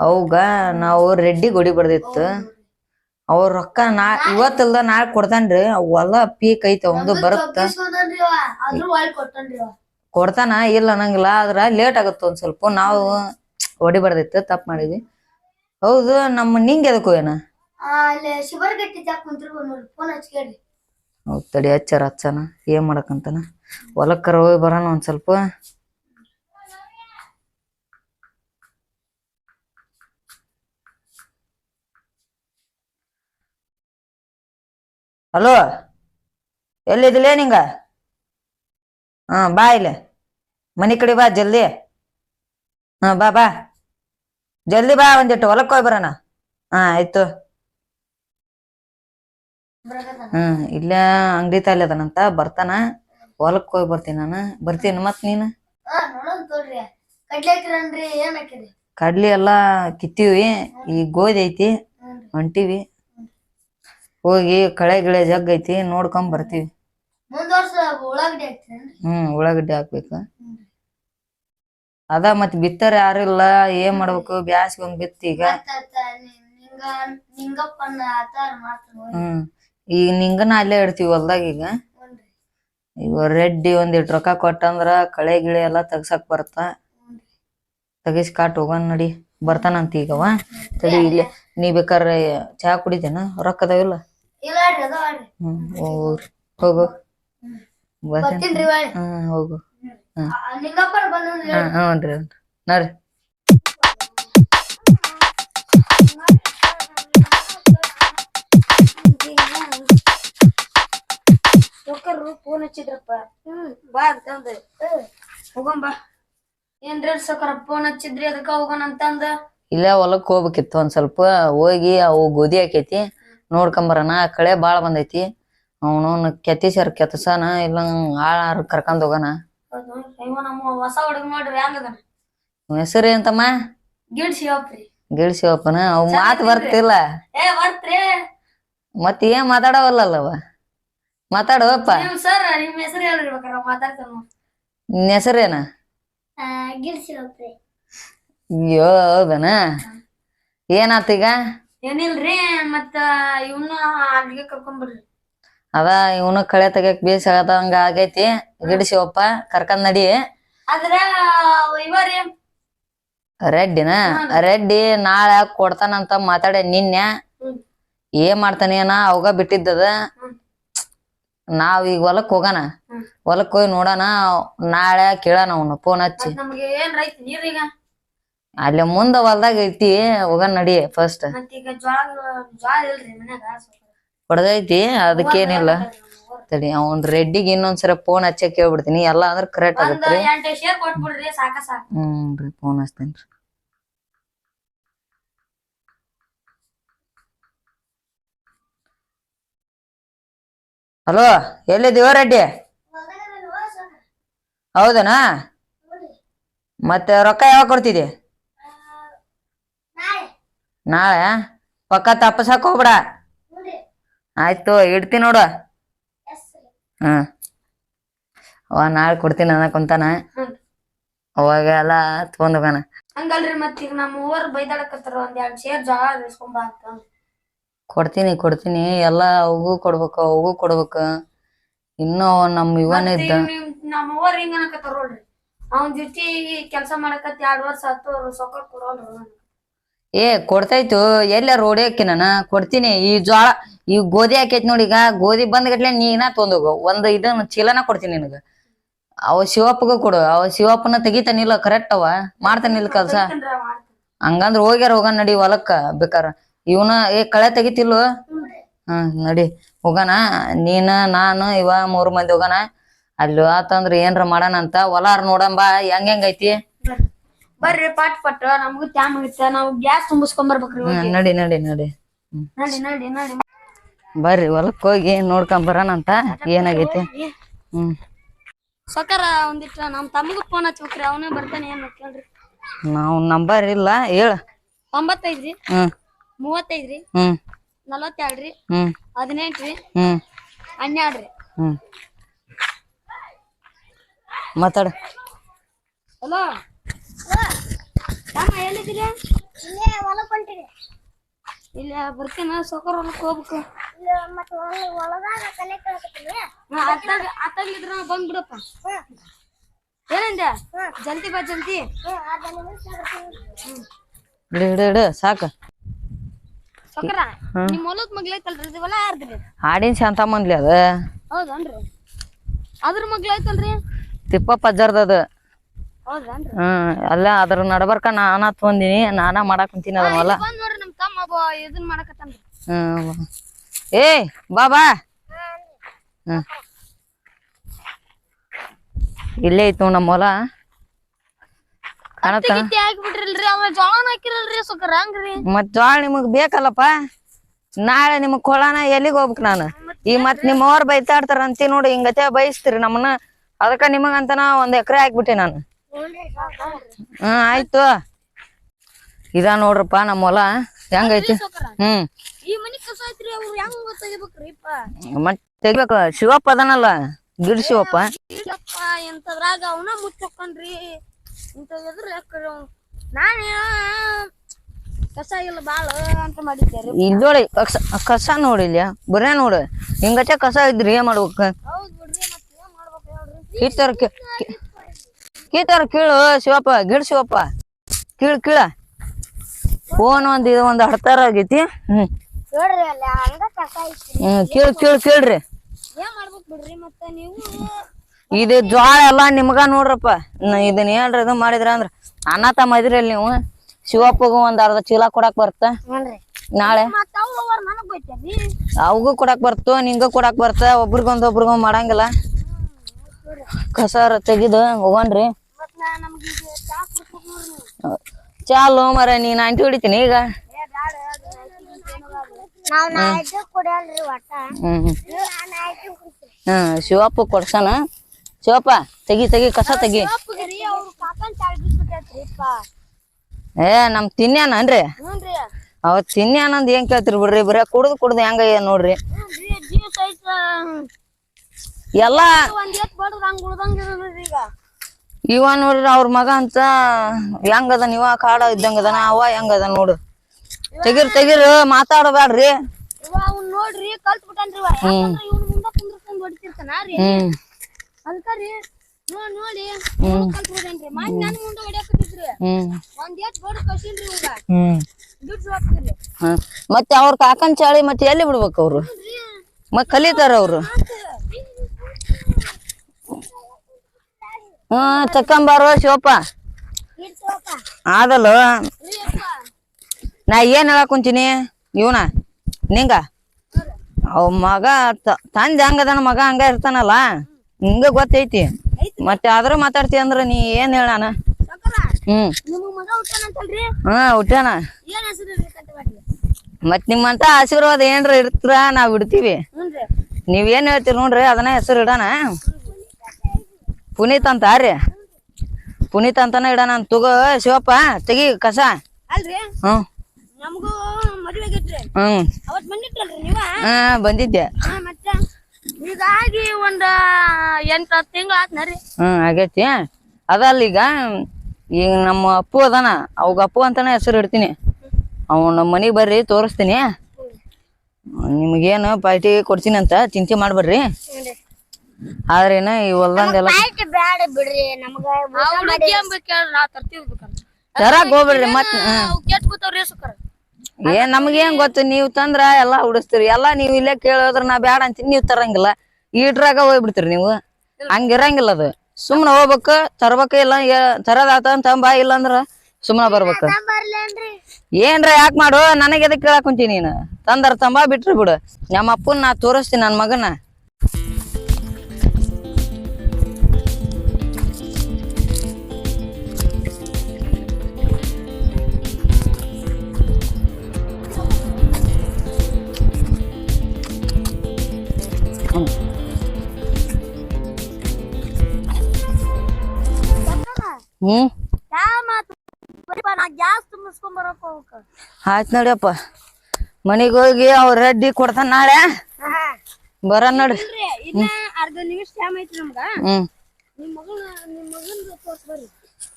ಅವಾಗ ನಾವು ರೆಡ್ಡಿ ಗೋಡಿ ಬರ್ದಿತ್ತು ಅವ್ರ ರೊಕ್ಕ ನಾ ಇವತ್ತಲ್ದ ನಾಳೆ ಕೊಡ್ತಾನ್ರಿ ಹೊಲ ಪೀಕ್ ಐತೆ ಒಂದು ಬರುತ್ತ. ಕೊಡ್ತಾನ ಇಲ್ಲ ಅನ್ನಂಗಿಲ್ಲ ಆದ್ರ ಲೇಟ್ ಆಗತ್ತ ಒಂದ್ ಸ್ವಲ್ಪ. ನಾವು ಹೊಡಿ ಬರ್ದಿತ್ತು ತಪ್ಪ ಮಾಡಿದ್ವಿ. ಹೌದು ನಮ್ಮ ನಿಂಗೆ ಎದಕ್ಕೂ ಏನ ತಡಿ ಹಚ್ಚಾರ ಹಚ್ಚಾನ ಏನ್ ಮಾಡಕಂತನ ಹೊಲಕ್ಕರ ಹೋಗಿ ಬರೋಣ ಒಂದ್ ಸ್ವಲ್ಪ. ಹಲೋ? ಎಲ್ಲಿದಿಲೇ ನಿಂಗ? ಹಾ ಬಾ ಇಲ್ಲ. ಮನೆ ಕಡೆ ಬಾ ಜಲ್ದಿ. ಹಾ ಬಾ ಬಾ. ಜಲ್ದಿ ಬಾ ಒಂದಿಟ್ಟು ಹೊಲಕ್ಕೆ ಹೋಗಿ ಬರೋಣ. ಹಾ ಆಯ್ತು. ಹ್ಮ್ ಇಲ್ಲ ಅಂಗಡಿ ತಾಲಿ ಅದನಂತ ಬರ್ತಾನ. ಹೊಲಕ್ ಹೋಗಿ ಬರ್ತೀನಿ ನಾನು. ಬರ್ತೀನಿ ಮತ್ ನೀನು? ಕಡ್ಲೆ ಎಲ್ಲಾ ಕಿತ್ತೀವಿ. ಈ ಗೋಧಿ ಐತಿ. ಹೊಂಟಿವಿ. ಹೋಗಿ ಕಳೆ ಗಿಳೆ ಜಗ್ ಐತಿ ನೋಡ್ಕೊಂಡ್ ಬರ್ತೀವಿ. ಹ್ಮ್ ಉಳ್ಳಾಗಡ್ಡಿ ಹಾಕ್ಬೇಕು. ಅದ ಮತ್ ಯಾರು ಇಲ್ಲ ಏನ್ ಮಾಡ್ಬೇಕು? ಬ್ಯಾಸ್ಗೆ ಒಂದ್ ಬಿತ್ತಿ ಈಗ. ಹ್ಮ್ ಈಗ ನಿಂಗನ ಅಲ್ಲೇ ಇಡ್ತೀವಿ ಹೊಲ್ದಾಗ ಈಗ. ಈಗ ರೆಡ್ಡಿ ಒಂದಿಟ್ ರೊಕ್ಕ ಕೊಟ್ಟಂದ್ರ ಕಳೆ ಗಿಳೆ ಎಲ್ಲಾ ತೆಗ್ಸಕ್ ಬರ್ತ. ತೆಗಿಸ್ ಕಾಟ್ ಹೋಗೋಣ ನಡಿ. ಬರ್ತಾನಂತ ಈಗವ. ತಡಿ ಇಲ್ಲೇ ನೀ ಬೇಕಾರೆ ಚಹಾ ಕುಡಿತೇನ? ರೊಕ್ಕ ಅದಾವಿಲ್ಲ ಇಲ್ಲ? ರೀ ಅದಾವ್ರಿ ಹ್ಮ್ ಹೋಗ್ರಿ ಹೋಗು. ಹ್ಮ್ ಹೋಗು. ನಿಂಗಪ್ಪನ ಬಂದ್ರಿ ಹಾ ಹ್ಞೂನ್ರಿ ಹ್ಞೂನ್ರಿ. ನೋಡ್ರಿ. ಫೋನ್ ಹಚ್ಚಿದ್ರಪ್ಪ. ಹ್ಮ್ ಬಾ ಅಂತಂದ. ಹೋಗಂಬ ಏನ್ರಿ ಸಕರ ಫೋನ್ ಹಚ್ಚಿದ್ರಿ ಅದಕ್ಕ ಹೋಗೋಣ ಅಂತಂದ ಇಲ್ಲೇ ಹೊಲಕ್ ಹೋಗ್ಬೇಕಿತ್ತು ಒಂದ್ ಸ್ವಲ್ಪ. ಹೋಗಿ ಅವು ಗೋಧಿ ಹಾಕೈತಿ. ನೋಡ್ಕೊಂಬರಣ ಕಳೆ ಬಾಳ ಬಂದೈತಿ. ಅವನು ಕೆತ್ತಿಸ್ಯಾರ ಕೆತ್ತಸನ ಇಲ್ಲ ಆಳಾರ ಕರ್ಕೊಂಡ್ ಹೋಗನ. ಹೊಸ ಹುಡುಗ ನೋಡ್ರಿ ಹೆಂಗದ ಹೆಸರು ಶಿವಪ್ರಿ ಗಿಳ್ ಶಿವಪ್ಪನ ಅವ್ ಮಾತ್ ಬರ್ತಿಲ್ಲ. ಮತ್ ಏನ್ ಮಾತಾಡವಲ್ಲವ ಮಾತಾಡುವಪ್ಪ ಸರ್ ನಿನ್ ಹೆಸರೇನ ಅಯ್ಯೋ ಹೌದನ? ಏನಾತೀಗ ಏನಿಲ್ರಿ ಮತ್ತ ಇವನ್ನ ಅಲ್ಲಿಗೆ ಕರ್ಕೊಂಡ್ಬರ್ರಿ ಅದ ಇವನು ಕಳೆ ತೆಗಿಯಕ್ ಬೇಸ್ ಆಗದಂಗ ಆಗೈತಿ. ಗಿಡಿಸಿ ಒಪ್ಪ ಕರ್ಕೊಂಡ್ ನಡಿ. ಇವರಿ? ರೆಡ್ಡಿನ? ರೆಡ್ಡಿ ನಾಳೆ ಕೊಡ್ತಾನಂತ ಮಾತಾಡ ನಿನ್ನೆ. ಏನ್ ಮಾಡ್ತಾನೇನ? ಅವಾಗ ಬಿಟ್ಟಿದ್ದದ. ನಾವ್ ಈಗ ಹೊಲಕ್ ಹೋಗೋಣ. ಹೊಲಕ್ ಹೋಗಿ ನೋಡೋಣ. ನಾಳೆ ಕೇಳೋಣ ಅವನು ಫೋನ್ ಹಚ್ಚಿ. ಅಲ್ಲಿ ಮುಂದ ಹೊಲ್ದಾಗ ಐತಿ ಹೋಗನ್ ನಡಿ ಫಸ್ಟ್ ಹೊಡೆದೈತಿ ಅದಕ್ಕೇನಿಲ್ಲ. ತಡಿ ಅವ್ನ್ ರೆಡ್ಡಿಗೆ ಇನ್ನೊಂದ್ಸರ ಫೋನ್ ಹಚ್ಚ ಕೇಳ್ಬಿಡ್ತೀನಿ ಎಲ್ಲ ಅಂದ್ರ ಕರೆಕ್ಟ್ ಆಗುತ್ತೆ ಆಗತ್ರಿ ಹ್ಮ್ ರೀ ಫೋನ್ ಹಚ್ತೇನ್ರಿ ಹಲೋ ಎಲ್ಲಿದ್ದೀವ ರೆಡ್ಡಿ? ಹೌದನಾ? ಮತ್ತೆ ರೊಕ್ಕ ಯಾವಾಗ ಕೊಡ್ತಿದ್ದಿ? ನಾಳೆ ಪಕ್ಕ ತಪ್ಪಸಕ್ ಹೋಗ್ಬಿಡ. ಆಯ್ತು ಇಡ್ತೀನಿ ನೋಡು. ಹ್ಮ್. ಅವ ನಾಳೆ ಕೊಡ್ತೀನಿ ಅನ್ನ ಕುಂತಾನ. ಅವಾಗ ಎಲ್ಲ ತಗೊಂಡ್ ಹೋಗಾನ ಹಂಗಲ್ರಿ ಮತ್ತ ಈಗ ನಮ್ಮ ಊರ್ ಬೈದಾಡಕತ್ತಾರ ಒಂದ್ ಎರಡ್ ಸೇರ್ ಇಸ್ಕೊಂಬ ಅಂತ. ಕೊಡ್ತೀನಿ ಕೊಡ್ತೀನಿ. ಎಲ್ಲ ಅವಗೂ ಕೊಡ್ಬೇಕು ಅವಗೂ ಕೊಡ್ಬೇಕು. ಇನ್ನೂ ನಮ್ ಇವನ್ ಇದ್ದ. ನಮ್ಮ ಊರ್ ಹಿಂಗ ಅನ್ನಕತ್ತಾರ ನೋಡ್ರಿ. ಅವನ್ ಜೊತೆ ಕೆಲ್ಸ ಮಾಡಕತ್ತ ಎರಡ್ ವರ್ಷ ಹತ್ತು ಸೊಕ್ಕ ಕೊಡೋಲ್ರಿ ಏ, ಕೊಡ್ತಾಯ್ತು. ಎಲ್ಲ ರೋಡ್ ಹಾಕಿ ನಾನು. ಕೊಡ್ತೀನಿ. ಈ ಜೋಳ ಈ ಗೋಧಿ ಹಾಕೈತಿ ನೋಡಿ ಈಗ. ಗೋಧಿ ಬಂದ್ ಗಟ್ಲೆ ನೀನ ತೊಂದೋಗು. ಒಂದ್ ಇದನ್ನ ಚೀಲನ ಕೊಡ್ತೀನಿ ನಿನಗ. ಅವ ಶಿವಪ್ಪಗ ಕೊಡು. ಅವ ಶಿವಪ್ಪನ ತೆಗಿತಾನಿಲ್ಲ ಕರೆಕ್ಟ್ ಅವ. ಮಾಡ್ತಾನಿಲ್ಲ ಕೆಲ್ಸ. ಹಂಗಂದ್ರ ಹೋಗ್ಯಾರ ಹೋಗ ನಡಿ ಹೊಲಕ್ಕ. ಬೇಕಾರ. ಇವನ, ಏ, ಕಳೆ ತೆಗಿತಿಲ್ವ ಹ್ಮ್, ನಡಿ. ಹೋಗಣ. ನೀನ, ನಾನು, ಇವ ಮೂರ್ ಮಂದಿ ಹೋಗಣ. ಅಲ್ಲಿ ಆತಂದ್ರ ಏನ್ರ ಮಾಡೋಣ ಅಂತ ಹೊಲಾರ ನೋಡಂಬಾ. ಹೆಂಗ್ ಹೆಂಗೈತಿ ಬರ್ರಿ ಪಾಟ್ ಪಟ್ ನಮಗೂ ಟ್ಯಾಮ್ ಇತ್ತ ನಾವು ಗ್ಯಾಸ್ ತುಂಬಿಸ್ಕೊಂಡ್ ಬರ್ಬೇಕ್ರಿ ಹೋಗಿ. ನಡಿ ನಡಿ ನಡಿ. ಹ್ಮ್. ನಡಿ ನಡಿ ನಡಿ. ಬರ್ರಿ ಹೊಲಕ್ ಹೋಗಿ ನೋಡ್ಕೊಂಡ್ ಬರೋಣ ಅಂತ. ಏನಾಗೈತಿ? ಹ್ಮ್. ಸೊಕ್ಕರ ಒಂದಿಟ್ಟ ನಮ್ ತಮ್ಮಗೂ ಫೋನ್ ಹಚ್ಬೇಕ್ರಿ. ಅವನೇ ಬರ್ತಾನೆ ಏನ್ ಕೇಳ್ರಿ. ನಾವ್ ನಂಬರ್ ಇಲ್ಲ ಹೇಳ. ತೊಂಬತ್ತೈದ್ರಿ ಹ್ಮ್. ಮೂವತ್ತೈದ್ರಿ ಹ್ಮ್. ನಲವತ್ತೆರಡ್ರಿ ಹ್ಮ್. ಹದಿನೆಂಟ್ರಿ ಹ್ಮ್. ಹನ್ನೆರಡ್ರಿ ಹ್ಮ್. ಮಾತಾಡ. ಹಲೋ. ತಮ್ಮ ಎಲ್ಲಿದ್ದೀರಿ? ಇಲ್ಲ ಬರ್ತೀನ ಸೌಕರ್ ಹೊಲಕ್ ಹೋಗ್ಬೇಕು. ಅತ್ತಾಗ ಬಂದ್ಬಿಡಪ್ಪ. ಏನಂದ? ಜಲ್ದಿ ಬಾ ಜಲ್ದಿ. ಇಡು ಇಡು ಇಡು ಸಾಕು. ಸೌಕರ ನಿಮ್ ಹೊಲಕ್ ಮಗ್ಲೈತಲ್ರಿ ಇದು ಹೊಲ ಯಾರ್ದ್ರಿ ಹಾಡಿನ ಶಾಂತ ಮಂದ್ಲಿ ಅದ. ಹೌದನ್ರಿ? ಅದ್ರ ಮಗ್ಲೈತಲ್ರಿ ತಿಪ್ಪ ಪಜ್ಜರ್ದ ಹೌದನ್ರಿ ಹ್ಮ್ ಅಲ್ಲ ಅದ್ರ ನಡಬರ್ಕ ನಾನಾ ತೊಂದಿನಿ ನಾನಾ ಮಾಡಾಕ್ ಕುಂತೀನಿ ಅದನ್ನೆಲ್ಲ ಹ್ಮ್ ಏ ಬಾ ಬಾ. ಹ್ಮ್. ಇಲ್ಲೇ ಐತು ನಮ್ಮ ಹೊಲ ಮತ್ ಜ್ವಾಳ ನಿಮಗ್ ಬೇಕಲ್ಲಪ್ಪ? ನಾಳೆ ನಿಮಗ್ ಕೊಳನ ಎಲ್ಲಿಗ್ ಹೋಗ್ಬೇಕು ನಾನು? ಈ ಮತ್ ನಿಮ್ಮವ್ರ ಬೈತಾಡ್ತಾರ ಅಂತಿ ನೋಡಿ ಹಿಂಗತೆ ಬಯಸ್ತೀರಿ ನಮ್ಮನ್ನ. ಅದಕ್ಕ ನಿಮಗಂತನ ಒಂದ್ ಎಕರೆ ಹಾಕ್ಬಿಟ್ಟೆ ನಾನು. ಹ್ಮ್ ಆಯ್ತು. ಇದ ನೋಡ್ರಪ್ಪ ನಮ್ಮ ಹೊಲ ಹೆಂಗೈತಿ ಹ್ಮ್. ಮತ್ ತೆಗಿಬೇಕು? ಶಿವಪ್ಪ ಅದನಲ್ಲ. ಗಿಡ ಶಿವಪ್ಪ. ಅವನ ಮುಚ್ಚಕೊಂಡ್ರಿ. ಕಸ ಇಲ್ಲ ಬಾಳ ಅಂತ ಮಾಡಿದ್ದೆ ಇಲ್ಲೋಳಿ ಕಸ ಕಸ ನೋಡಿಲ್ಲ ಬರೇ ನೋಡು. ಹಿಂಗತೆ ಕಸ ಇದ್ರಿ ಏನ್ ಮಾಡ್ಬೇಕು? ಹೌದ್ ಬಿಡ್ರಿ ಮತ್ತೆ ಏನ್ ಮಾಡ್ಬೇಕು ಹೇಳ್ರಿ ಕೀತರ ಕೀಳು ಶಿವಪ್ಪ ಗಿಡ ಶಿವಪ್ಪ. ಕೀಳ್ ಕೀಳ. ಫೋನ್ ಒಂದ್ ಇದು ಒಂದ್ ಹಡ್ತಾರ ಆಗೈತಿ. ಹ್ಮ್. ಅಲ್ಲ ಕೀಳ್ ಕೀಳ್ ಕೀಳ್ರಿ. ಇದು ಜ್ವಾಳ ಎಲ್ಲ ನಿಮ್ಗ ನೋಡ್ರಪ್ಪ. ಇದನ್ನ ಏನ್ರ ಇದು ಮಾಡಿದ್ರ ಅಂದ್ರ ಅನ್ನ ತಮ್ಮ ಇದ್ರಲ್ಲಿ ನೀವು. ಶಿವಪ್ಪಗೂ ಒಂದ್ ಅರ್ಧ ಚೀಲ ಕೊಡಾಕ್ ಬರ್ತ. ನಾಳೆ. ಅವಗೂ ಕೊಡಾಕ್ ಬರ್ತು ನಿಂಗ ಕೊಡಕ್ ಬರ್ತ. ಒಬ್ರಿಗೊಂದ್ ಒಬ್ರಿಗೊಂದ್ ಮಾಡಂಗಿಲ್ಲ. ಕಸಾರ ತೆಗಿದು ಹೋಗೋಣ್ರಿ ಚಾಲು ಮರ ನೀನ್ ಅಂಟಿ ಹೊಡಿತೀನಿ ಈಗ. ಶಿವಪ್ಪ ಕೊಡ್ಸಣ ಶಿವಪ್ಪ ತೆಗಿ ತೆಗಿ ಕಸ ತೆಗಿ. ಏ ನಮ್ ತಿನ್ಯಾನನ್ರಿ ಅವ್ ತಿನ್ಯಾನಂದ್ ಏನ್ ಕೇಳ್ತಿರ್ ಬಿಡ್ರಿ? ಬರೀ ಕುಡ್ದು ಕುಡ್ದು ಹೆಂಗ ನೋಡ್ರಿ. ಎಲ್ಲಾ ಇವ ನೋಡ್ರಿ ಅವ್ರ ಮಗ ಅಂತ ಹೆಂಗದ ಇವ ಕಾಡ ಇದ್ದಂಗದನ, ಅವ ಹೆಂಗದ ನೋಡು. ತೆಗಿರ್ ತೆಗಿರ್ ಮಾತಾಡಬ್ಯಾಡ್ರಿ ನೋಡ್ರಿ ಮತ್ತೆ ಅವ್ರ ಕಾಕನ್ ಚಾಳಿ ಮತ್ತೆ ಎಲ್ಲಿ ಬಿಡ್ಬೇಕು ಅವ್ರು? ಮತ್ತೆ ಕಲಿತಾರ ಅವ್ರು? ಹ್ಮ್ ತಕೊಂಬಾರೋ ಶಿವಪ್ಪ. ಆದಲ್ಲ. ನಾ ಏನ್ ಹೇಳಕ್ ಕುಂತೀನಿ? ಇವನ? ನಿಂಗ? ಅವ್ ಮಗ ತಂದೆ ಹಂಗದನ ಮಗ ಹಂಗ ಇರ್ತಾನಲ್ಲ. ನಿಂಗ ಗೊತ್ತೈತಿ. ಮತ್ತೆ ಆದ್ರ ಮಾತಾಡ್ತಿ ಅಂದ್ರ ನೀ ಏನ್ ಹೇಳಾನ ನಾನು? ಹ್ಮ್. ಹಾ ಹುಟ್ಟಾನ ಮತ್ ನಿಮ್ಮಂತ ಆಶೀರ್ವಾದ ಏನ್ರ ಇರ್ತೀರ ನಾವ್ ಇಡ್ತೀವಿ. ನೀವ್ ಏನ್ ಹೇಳ್ತೀರಿ ನೋಡ್ರಿ ಅದನ್ನ ಹೆಸರು ಇಡಣ. ಪುನೀತ್ ಅಂತ ರೀ ಪುನೀತ್ ಅಂತಾನ ಇಡ ಅಂತ ತಗೋ ಶಿವಪ್ಪ ತೆಗಿ ಕಸ. ಅಲ್ರಿ? ಹ್ಮ್ ನಮಗೂ ಮದ್ವೆ ಆಗೈತ್ರಿ. ಹ್ಮ್ ಅವತ್ ಬಂದಿಟ್ರಲ್ರಿ ನೀವ? ಹಾ ಬಂದಿದ್ದೆ. ಹಾ ಮತ್ತ? ಹೀಗಾಗಿ ಒಂದ ಎಂಟ ಹತ್ತು ತಿಂಗಳ ಆತ್ನರಿ ಹ್ಮ್ ಆಗೈತಿ. ಅದಲ್ಲ ಈಗ ಈಗ ನಮ್ಮ ಅಪ್ಪು ಅದಾನ. ಅವಾಗ ಅಪ್ಪು ಅಂತಾನೆ ಹೆಸರು ಇಡ್ತೀನಿ. ಅವ್ ನಮ್ಮ ಮನೆಗೆ ಬರ್ರಿ ತೋರಿಸ್ತೀನಿ. ನಿಮ್ಗೇನು ಪಾರ್ಟಿ ಕೊಡ್ತೀನಿ ಅಂತ ಚಿಂತೆ ಮಾಡ್ಬೇಡ್ರಿ. ಆದ್ರೇನ ಈ ಹೊಲ್ದಂದೆಲ್ಲ ಬ್ಯಾಡ ಬಿಡ್ರಿ ನಮಗ ತರಾಕ್ ಹೋಗ್ಬೇಡ್ರಿ ಮತ್ ಏನ್ ನಮ್ಗೇನ್ ಗೊತ್ತು ನೀವ್ ತಂದ್ರ ಎಲ್ಲಾ ಹುಡಿಸ್ತೀರಿ ಎಲ್ಲಾ ನೀವ್ ಇಲ್ಲೇ ಕೇಳೋದ್ರ ನಾ ಬ್ಯಾಡ ಅಂತೀನಿ ನೀವ್ ತರಂಗಿಲ್ಲ. ಈಟ್ರಾಗ ಹೋಗ್ಬಿಡ್ತೀರಿ ನೀವು. ಹಂಗಿರಂಗಿಲ್ಲ ಅದು. ಸುಮ್ನ ಹೋಗ್ಬೇಕು ತರ್ಬೇಕ ಇಲ್ಲ ಏ- ತರದಾತ ತಂಬಾ ಇಲ್ಲ ಅಂದ್ರ ಸುಮ್ನ ಬರ್ಬೇಕ. ಏನ್ರ ಯಾಕ್ ಮಾಡು ನನಗೆ ಎದಕ್ ಕೇಳಾಕ್ ಕುಂತೀನಿ ನೀನು? ತಂದರ ತಂಬಾ ಬಿಟ್ರಿ ಬಿಡು. ನಮ್ಮ ಅಪ್ಪನ್ ನಾ ತೋರಿಸ್ತೀನಿ ನನ್ನ ಮಗನ. ಹ್ಮ್. ಆಯ್ತು ನಡಿಯಪ್ಪ. ಹೋಗಿ ಅವ್ರ ರೆಡ್ಡಿ ಕೊಡ್ತಾನ ನಾಳೆ. ಬರ ನೋಡ್ರಿ.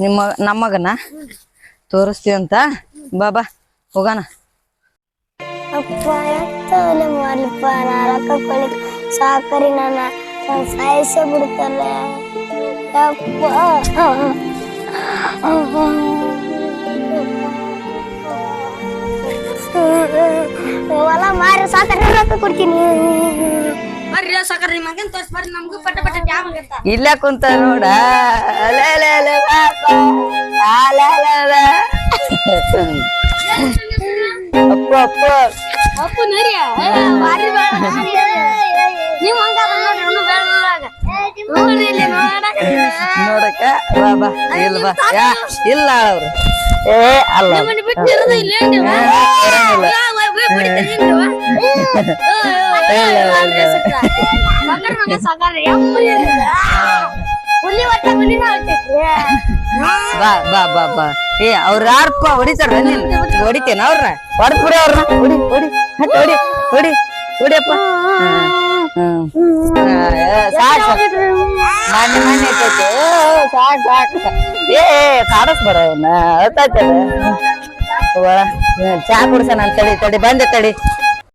ನಿಮ್ಮ ನಮ್ಮ ಮಗನ? ತೋರಿಸ್ತೀವಂತ ಬಾ ಬಾ, ಹೋಗೋಣ. ಅಪ್ಪ ಕೊಳಿ ಸಾಕರಿ ನನ್ನ. ನಾನ್ ಸಾಯಿಸೇ ಬಿಡ್ತಾರೆ ಯಪ್ಪ. ಹೊಲ ಮಾರಿ ಸಾಕರಿ ರೊಕ್ಕ ಕೊಡ್ತೀನಿ. ಬರ್ರಿ ಸಾಕಾರ ನಿಮ್ಮ ಮಗನ್ ತೋರ್ಸ್ ಬರ್ರಿ ನಮ್ಗೂ ಪಟ್ಟ ಪಟ್ಟ ಜಾಮ್ ಆಗತ್ತ ಇಲ್ಲ ಕುಂತ ನೋಡ. ಅಪ್ಪ ಅಪ್ಪ. ಅಪ್ಪು ನರಿ ಬಾರಿ ನೀವು ಹಂಗ ನೋಡ್ರಿ ಅವ್ನು ಬೆಳ್ಳಗ ನೋಡ್ರಿ ಇಲ್ಲಿ ನೋಡಕ ನೋಡಕ್ಕ ಬಾ ಬಾ ಇಲ್ಲ ಬಾ ಯಾ ಇಲ್ಲ ಅವ್ರು ಏ ಅಲ್ಲ ನಿಮ್ಮನ್ನ ಬಿಟ್ಟಿರೋದು ಇಲ್ಲೇ ನೀವು ಬರಂಗಿಲ್ಲ. ಬಂಗಾರ ಮಗ ಸಾಕಾರ ಹುಲಿ ಒಟ್ಟ ಹುಲಿ ಬಾ ಬಾ ಬಾ ಬಾ ಏ ಅವ್ರ ಯಾರಪ್ಪ ಹೊಡಿತಾರ ನೀನ್ ಹೊಡಿತೇನ ಅವ್ರನ್ನ ಹೊಡ್ಬಿಡಿ ಅವ್ರನ್ನ ಹೊಡಿ ಹೊಡಿ ಹಟ್ ಹೊಡಿ ಹೊಡಿ ಹೊಡಿಯಪ್ಪ ಹ್ಮ್ ಹ್ಮ್ ಸಾಕ್ ಮಾನ್ಯ ಮಾನ್ಯ ಐತೈತೆ ಸಾಕ್ ಸಾಕ್ ಏ ಕಾಡಸ್ಬೇಡ ಅವನ್ನ ಅಳ್ತಾಯ್ತದ ಚಾ ಕುಡ್ಸಣ ತಡಿ ತಡಿ ಬಂದೆ ತಡಿ